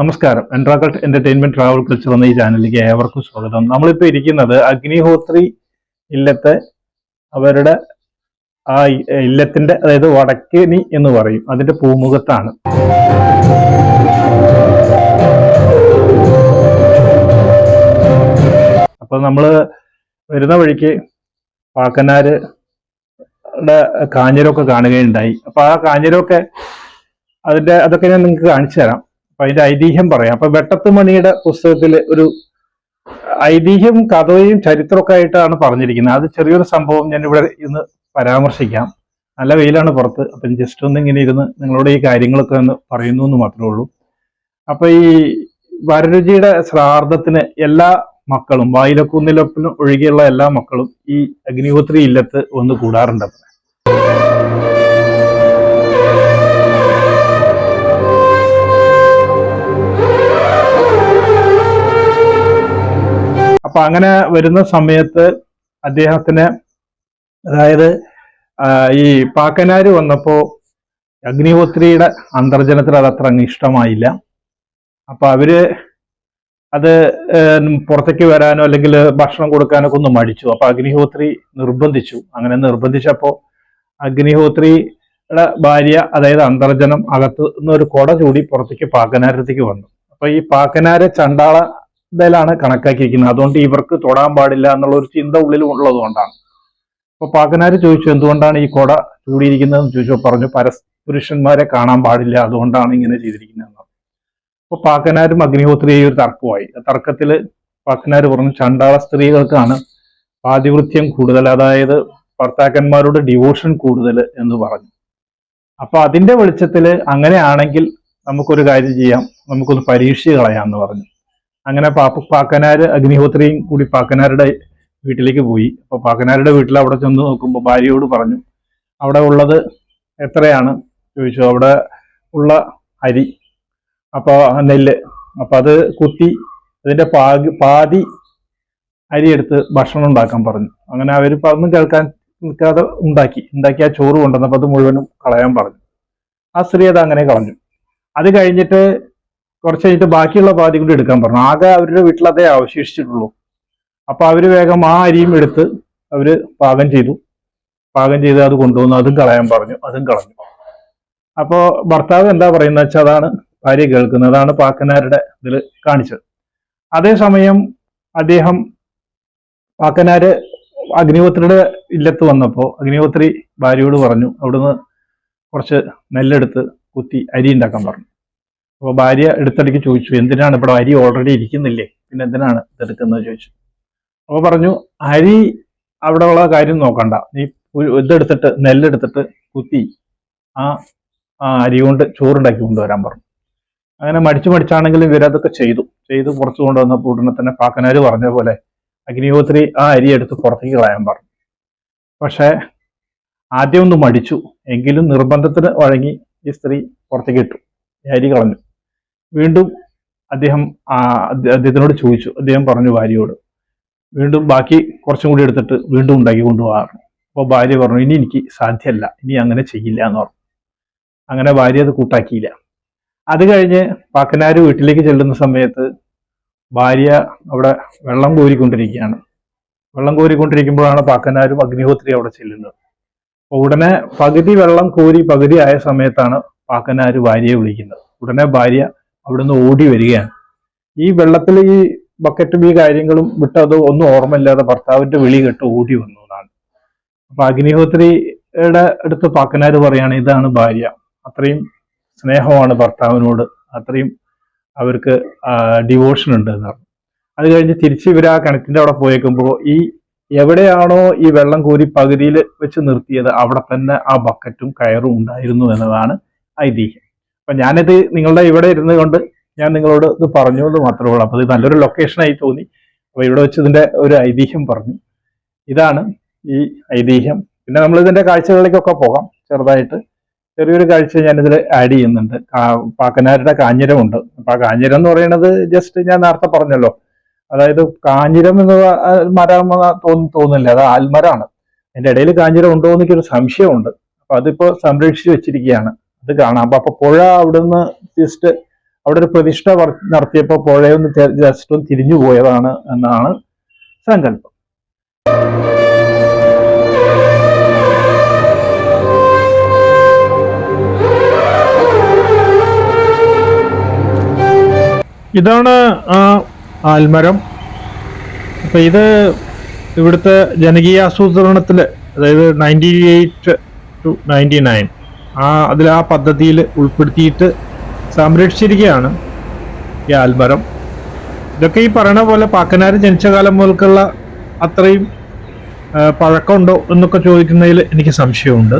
നമസ്കാരം. എൻട്രാക്കൾട്ട് entertainment travel culture എന്ന ഈ ചാനലിലേക്ക് ഏവർക്കും സ്വാഗതം. നമ്മളിപ്പോൾ ഇരിക്കുന്നത് അഗ്നിഹോത്രി ഇല്ലത്തെ അവരുടെ ആ ഇല്ലത്തിന്റെ അതായത് വടക്കേനി എന്ന് പറയും. അതിന്റെ പൂമുഖത്താണ്. അപ്പൊ നമ്മൾ വരുന്ന വഴിക്ക് പാക്കനാര് കാഞ്ഞിരൊക്കെ കാണുകയുണ്ടായി. അപ്പൊ ആ കാഞ്ഞിരമൊക്കെ അതിന്റെ അതൊക്കെ ഞാൻ നിങ്ങൾക്ക് കാണിച്ചു തരാം. അപ്പൊ അതിന്റെ ഐതിഹ്യം പറയാം. അപ്പൊ വെട്ടത്തുമണിയുടെ പുസ്തകത്തിൽ ഒരു ഐതിഹ്യം കഥയും ചരിത്രമൊക്കെ ആയിട്ടാണ് പറഞ്ഞിരിക്കുന്നത്. അത് ചെറിയൊരു സംഭവം ഞാൻ ഇവിടെ ഇന്ന് പരാമർശിക്കാം. നല്ല വെയിലാണ് പുറത്ത്. അപ്പം ജസ്റ്റ് ഒന്ന് ഇങ്ങനെ ഇരുന്ന് നിങ്ങളോട് ഈ കാര്യങ്ങളൊക്കെ ഒന്ന് പറയുന്നു എന്ന് മാത്രമേ ഉള്ളൂ. അപ്പൊ ഈ വരരുചിയുടെ ശ്രാദ്ധത്തിന് എല്ലാ മക്കളും വായിലക്കുന്നിലൊപ്പിനും ഒഴികെയുള്ള എല്ലാ മക്കളും ഈ അഗ്നിഹോത്രി ഇല്ലത്ത് ഒന്ന് കൂടാറുണ്ട്. അപ്പൊ അങ്ങനെ വരുന്ന സമയത്ത് അദ്ദേഹത്തിന് അതായത് ഈ പാക്കനാര് വന്നപ്പോ അഗ്നിഹോത്രിയുടെ അന്തർജനത്തിൽ അത് അത്ര അങ്ങ് ഇഷ്ടമായില്ല. അപ്പൊ അവർ അത് പുറത്തേക്ക് വരാനോ അല്ലെങ്കിൽ ഭക്ഷണം കൊടുക്കാനോ ഒന്ന് മടിച്ചു. അപ്പൊ അഗ്നിഹോത്രി നിർബന്ധിച്ചു. അങ്ങനെ നിർബന്ധിച്ചപ്പോ അഗ്നിഹോത്രിയുടെ ഭാര്യ അതായത് അന്തർജനം അകത്ത് നിന്ന് ഒരു കൊട ചൂടി പുറത്തേക്ക് പാക്കനാരത്തേക്ക് വന്നു. അപ്പൊ ഈ പാക്കനാരെ ചണ്ടാള ഇതിലാണ് കണക്കാക്കിയിരിക്കുന്നത്. അതുകൊണ്ട് ഇവർക്ക് തൊടാൻ പാടില്ല എന്നുള്ള ഒരു ചിന്ത ഉള്ളിൽ ഉള്ളത് കൊണ്ടാണ്. അപ്പൊ പാക്കനാർ ചോദിച്ചു എന്തുകൊണ്ടാണ് ഈ കൊട ചൂടിയിരിക്കുന്നതെന്ന്? ചോദിച്ചു. പറഞ്ഞു പരസ് പുരുഷന്മാരെ കാണാൻ പാടില്ല. അതുകൊണ്ടാണ് ഇങ്ങനെ ചെയ്തിരിക്കുന്നത് അപ്പൊ പാക്കനാരും അഗ്നിഹോത്രി ഒരു തർക്കമായി തർക്കത്തിൽ പാക്കനാർ പറഞ്ഞു ചണ്ടാള സ്ത്രീകൾക്കാണ് പാതിവൃത്യം കൂടുതൽ. അതായത് ഭർത്താക്കന്മാരോട് ഡിവോഷൻ കൂടുതൽ എന്ന് പറഞ്ഞു. അപ്പൊ അതിന്റെ വെളിച്ചത്തിൽ അങ്ങനെയാണെങ്കിൽ നമുക്കൊരു കാര്യം ചെയ്യാം. നമുക്കൊന്ന് പരീക്ഷ കളയാന്ന് പറഞ്ഞു. അങ്ങനെ പാപ്പ പാക്കനാര് അഗ്നിഹോത്രിയും കൂടി പാക്കനാരുടെ വീട്ടിലേക്ക് പോയി. അപ്പൊ പാക്കനാരുടെ വീട്ടിൽ അവിടെ ചെന്ന് നോക്കുമ്പോൾ ഭാര്യയോട് പറഞ്ഞു അവിടെ ഉള്ളത് എത്രയാണ്? ചോദിച്ചു അവിടെ ഉള്ള അരി അപ്പോൾ നെല്ല്. അപ്പൊ അത് കുത്തി അതിന്റെ പാതി പാതി അരി എടുത്ത് ഭക്ഷണം ഉണ്ടാക്കാൻ പറഞ്ഞു. അങ്ങനെ അവർ ഒന്നും കേൾക്കാൻ നിൽക്കാതെ ഉണ്ടാക്കി. ഉണ്ടാക്കി ആ ചോറ് കൊണ്ടുവന്നപ്പോൾ അത് മുഴുവനും കളയാൻ പറഞ്ഞു. ആ സ്ത്രീ അത് അങ്ങനെ കളഞ്ഞു. അത് കഴിഞ്ഞിട്ട് കുറച്ച് കഴിഞ്ഞിട്ട് ബാക്കിയുള്ള പാതി കൂടി എടുക്കാൻ പറഞ്ഞു. ആകെ അവരുടെ വീട്ടിൽ അതേ അവശേഷിച്ചിട്ടുള്ളൂ. അപ്പൊ അവർ വേഗം ആ അരിയും എടുത്ത് അവർ പാകം ചെയ്തു. പാകം ചെയ്ത് അത് കൊണ്ടുവന്നു. അതും കളയാൻ പറഞ്ഞു. അതും കളഞ്ഞു. അപ്പോ ഭർത്താവ് എന്താ പറയുന്നത് വെച്ചാൽ അതാണ് ഭാര്യ കേൾക്കുന്നത്. അതാണ് പാക്കനാരുടെ ഇതിൽ കാണിച്ചത്. അതേസമയം അദ്ദേഹം പാക്കനാര് അഗ്നിഹോത്രിയുടെ ഇല്ലത്ത് വന്നപ്പോൾ അഗ്നിഹോത്രി ഭാര്യയോട് പറഞ്ഞു അവിടുന്ന് കുറച്ച് നെല്ലെടുത്ത് കുത്തി അരി ഉണ്ടാക്കാൻ പറഞ്ഞു. അപ്പോൾ ഭാര്യ എടുത്തടിക്ക് ചോദിച്ചു എന്തിനാണ് ഇവിടെ അരി ഓൾറെഡി ഇരിക്കുന്നില്ലേ? പിന്നെ എന്തിനാണ് ഇതെടുക്കുന്നത് ചോദിച്ചു. അപ്പോൾ പറഞ്ഞു അരി അവിടെ ഉള്ള കാര്യം നോക്കണ്ട. നീ ഇതെടുത്തിട്ട് നെല്ലെടുത്തിട്ട് കുത്തി ആ ആ അരി കൊണ്ട് ചോറുണ്ടാക്കി കൊണ്ടുവരാൻ പറഞ്ഞു. അങ്ങനെ മടിച്ചു മടിച്ചാണെങ്കിലും ഇവരതൊക്കെ ചെയ്തു. ചെയ്ത് പുറത്തു കൊണ്ടുവന്നപ്പോൾ ഉടനെ തന്നെ പാക്കനാര് പറഞ്ഞ പോലെ അഗ്നിഹോത്രി ആ അരി എടുത്ത് പുറത്തേക്ക് കളയാൻ പറഞ്ഞു. പക്ഷേ ആദ്യം ഒന്ന് മടിച്ചു. എങ്കിലും നിർബന്ധത്തിന് വഴങ്ങി ഈ സ്ത്രീ പുറത്തേക്ക് ഇട്ടു. ഈ അരി കളഞ്ഞു. വീണ്ടും അദ്ദേഹം അദ്ദേഹത്തിനോട് ചോദിച്ചു. അദ്ദേഹം പറഞ്ഞു ഭാര്യയോട് വീണ്ടും ബാക്കി കുറച്ചും കൂടി എടുത്തിട്ട് വീണ്ടും ഉണ്ടാക്കി കൊണ്ടുപോകാറുണ്ട് അപ്പോൾ ഭാര്യ പറഞ്ഞു ഇനി എനിക്ക് സാധ്യമല്ല ഇനി അങ്ങനെ ചെയ്യില്ല എന്ന് പറഞ്ഞു. അങ്ങനെ ഭാര്യ അത് കൂട്ടാക്കിയില്ല. അത് കഴിഞ്ഞ് പാക്കനാർ വീട്ടിലേക്ക് ചെല്ലുന്ന സമയത്ത് ഭാര്യ അവിടെ വെള്ളം കോരിക്കൊണ്ടിരിക്കുകയാണ്. വെള്ളം കോരിക്കൊണ്ടിരിക്കുമ്പോഴാണ് പാക്കനാരും അഗ്നിഹോത്രി അവിടെ ചെല്ലുന്നത്. അപ്പൊ ഉടനെ പകുതി വെള്ളം കോരി പകുതി ആയ സമയത്താണ് പാക്കനാർ ഭാര്യയെ വിളിക്കുന്നത്. ഉടനെ ഭാര്യ അവിടുന്ന് ഓടി വരികയാണ്. ഈ വെള്ളത്തിൽ ഈ ബക്കറ്റും ഈ കാര്യങ്ങളും വിട്ടത് ഒന്നും ഓർമ്മയില്ലാതെ ഭർത്താവിന്റെ വിളി കേട്ട് ഓടി വന്നു എന്നാണ് അപ്പൊ അഗ്നിഹോത്രിയുടെ അടുത്ത് പാക്കനാർ പറയാണ് ഇതാണ് ഭാര്യ. അത്രയും സ്നേഹമാണ് ഭർത്താവിനോട്. അത്രയും അവർക്ക് ഡിവോഷൻ ഉണ്ട് എന്ന് പറഞ്ഞു. അത് കഴിഞ്ഞ് തിരിച്ച് ഇവർ ആ കിണറ്റിന്റെ അവിടെ പോയേക്കുമ്പോൾ ഈ എവിടെയാണോ ഈ വെള്ളം കോരി പകുതിയിൽ വെച്ച് നിർത്തിയത് അവിടെ തന്നെ ആ ബക്കറ്റും കയറും ഉണ്ടായിരുന്നു എന്നതാണ് ഐതിഹ്യം. അപ്പൊ ഞാനിത് നിങ്ങളുടെ ഇവിടെ ഇരുന്നു കൊണ്ട് ഞാൻ നിങ്ങളോട് ഇത് പറഞ്ഞുകൊണ്ട് മാത്രമേ ഉള്ളൂ. അപ്പൊ ഇത് നല്ലൊരു ലൊക്കേഷനായി തോന്നി. അപ്പൊ ഇവിടെ വെച്ച് ഇതിന്റെ ഒരു ഐതിഹ്യം പറഞ്ഞു. ഇതാണ് ഈ ഐതിഹ്യം. പിന്നെ നമ്മൾ ഇതിന്റെ കാഴ്ചകളിലേക്കൊക്കെ പോകാം. ചെറുതായിട്ട് ചെറിയൊരു കാഴ്ച ഞാനിതിൽ ആഡ് ചെയ്യുന്നുണ്ട്. പാക്കനാരുടെ കാഞ്ഞിരമുണ്ട്. അപ്പൊ ആ കാഞ്ഞിരം എന്ന് പറയുന്നത് ജസ്റ്റ് ഞാൻ നേരത്തെ പറഞ്ഞല്ലോ. അതായത് കാഞ്ഞിരം എന്ന് മരം തോന്നി തോന്നുന്നില്ല. അത് ആൽമരാണ് അതിന്റെ ഇടയിൽ കാഞ്ഞിരം ഉണ്ടോ എന്നൊക്കെ ഒരു സംശയമുണ്ട്. അപ്പൊ അതിപ്പോ സംരക്ഷിച്ചു വെച്ചിരിക്കുകയാണ്. അത് കാണാം. അപ്പൊ അപ്പൊ പുഴ അവിടുന്ന് ജസ്റ്റ് അവിടെ ഒരു പ്രതിഷ്ഠ നടത്തിയപ്പോ നടത്തിയപ്പോൾ പുഴയൊന്ന് ജസ്റ്റ് ഒന്ന് തിരിഞ്ഞു പോയതാണ് എന്നാണ് സങ്കല്പം. ഇതാണ് ആ ആൽമരം. അപ്പൊ ഇത് ഇവിടുത്തെ ജനകീയ ആസൂത്രണത്തിൽ അതായത് ninety eight to ninety nine ആ അതിൽ ആ പദ്ധതിയിൽ ഉൾപ്പെടുത്തിയിട്ട് സംരക്ഷിച്ചിരിക്കുകയാണ് ഈ ആൽമരം. ഇതൊക്കെ ഈ പറയണ പോലെ പാക്കനാർ ജനിച്ച കാലം മുതൽക്കുള്ള അത്രയും പഴക്കമുണ്ടോ എന്നൊക്കെ ചോദിക്കുന്നതിൽ എനിക്ക് സംശയമുണ്ട്.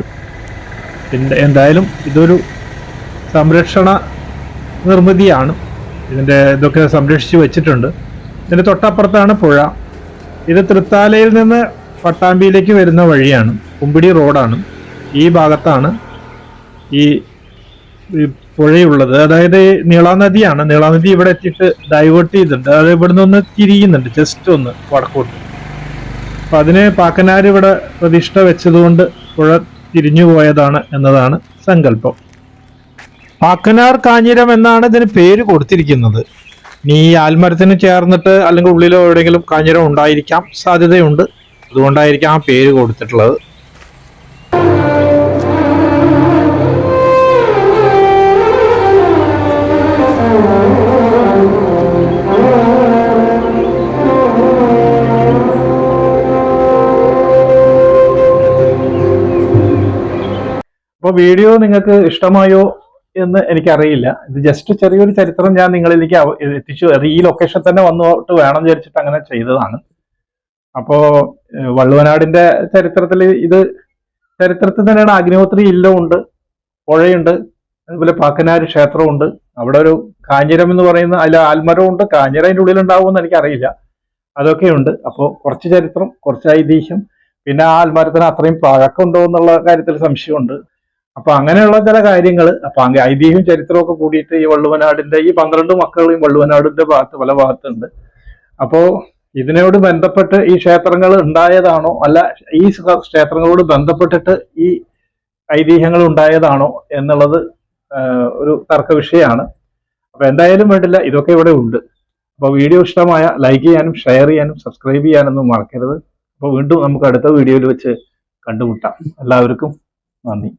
പിന്നെ എന്തായാലും ഇതൊരു സംരക്ഷണ നിർമ്മിതിയാണ്. ഇതിന്റെ ഇതൊക്കെ സംരക്ഷിച്ച് വെച്ചിട്ടുണ്ട്. ഇതിന്റെ തൊട്ടപ്പുറത്താണ് പുഴ. ഇത് തൃത്താലയിൽ നിന്ന് പട്ടാമ്പിയിലേക്ക് വരുന്ന വഴിയാണ്. കുമ്പിടി റോഡാണ്. ഈ ഭാഗത്താണ് ഈ പുഴയുള്ളത്. അതായത് നീളാനദിയാണ് നീളാനദി ഇവിടെ എത്തിയിട്ട് ഡൈവേർട്ട് ചെയ്തിട്ടുണ്ട്. അത് ഇവിടെ ഒന്ന് തിരിയുന്നുണ്ട്. ജസ്റ്റ് ഒന്ന് വടക്കോട്ട്. അപ്പൊ അതിന് പാക്കനാർ ഇവിടെ പ്രതിഷ്ഠ വെച്ചതുകൊണ്ട് പുഴ തിരിഞ്ഞു പോയതാണ് എന്നതാണ് സങ്കല്പം. പാക്കനാർ കാഞ്ഞിരം എന്നാണ് ഇതിന് പേര് കൊടുത്തിരിക്കുന്നത്. നീ ആൽമരത്തിന് ചേർന്നിട്ട് അല്ലെങ്കിൽ ഉള്ളിലോ എവിടെയെങ്കിലും കാഞ്ഞിരം ഉണ്ടായിരിക്കാം സാധ്യതയുണ്ട്. അതുകൊണ്ടായിരിക്കാം ആ പേര് കൊടുത്തിട്ടുള്ളത്. അപ്പോൾ വീഡിയോ നിങ്ങൾക്ക് ഇഷ്ടമായോ എന്ന് എനിക്കറിയില്ല. ഇത് ജസ്റ്റ് ചെറിയൊരു ചരിത്രം ഞാൻ നിങ്ങളിലേക്ക് എത്തിച്ചു. ഈ ലൊക്കേഷൻ തന്നെ വന്നോട്ട് വേണം വിചാരിച്ചിട്ട് അങ്ങനെ ചെയ്തതാണ്. അപ്പോ വള്ളുവനാടിന്റെ ചരിത്രത്തിൽ ഇത് ചരിത്രത്തിൽ തന്നെയാണ് അഗ്നിഹോത്രി ഇല്ലമുണ്ട് പുഴയുണ്ട് അതുപോലെ പാക്കനാർ ക്ഷേത്രമുണ്ട് അവിടെ ഒരു കാഞ്ഞിരം എന്ന് പറയുന്ന അതിൽ ആൽമരമുണ്ട് കാഞ്ഞിരം അതിന്റെ ഉള്ളിൽ ഉണ്ടാവുമെന്ന് എനിക്കറിയില്ല. അതൊക്കെയുണ്ട്. അപ്പോൾ കുറച്ച് ചരിത്രം കുറച്ച് ഐതിഹ്യം പിന്നെ ആ ആൽമരത്തിന് അത്രയും പഴക്കമുണ്ടോ എന്നുള്ള കാര്യത്തിൽ സംശയമുണ്ട്. അപ്പൊ അങ്ങനെയുള്ള ചില കാര്യങ്ങൾ അപ്പൊ ഐതിഹ്യവും ചരിത്രവും ഒക്കെ കൂടിയിട്ട് ഈ വള്ളുവനാടിന്റെ ഈ പന്ത്രണ്ട് മക്കളും വള്ളുവനാടിന്റെ ഭാഗത്ത് പല ഭാഗത്തുണ്ട്. അപ്പോ ഇതിനോട് ബന്ധപ്പെട്ട് ഈ ക്ഷേത്രങ്ങൾ ഉണ്ടായതാണോ? അല്ല ഈ ക്ഷേത്രങ്ങളോട് ബന്ധപ്പെട്ടിട്ട് ഈ ഐതിഹ്യങ്ങൾ ഉണ്ടായതാണോ എന്നുള്ളത് ഒരു തർക്ക വിഷയമാണ്. അപ്പൊ എന്തായാലും വേണ്ടില്ല ഇതൊക്കെ ഇവിടെ ഉണ്ട്. അപ്പൊ വീഡിയോ ഇഷ്ടമായ ലൈക്ക് ചെയ്യാനും ഷെയർ ചെയ്യാനും സബ്സ്ക്രൈബ് ചെയ്യാനൊന്നും മറക്കരുത്. അപ്പൊ വീണ്ടും നമുക്ക് അടുത്ത വീഡിയോയിൽ വെച്ച് കണ്ടുമുട്ടാം. എല്ലാവർക്കും നന്ദി.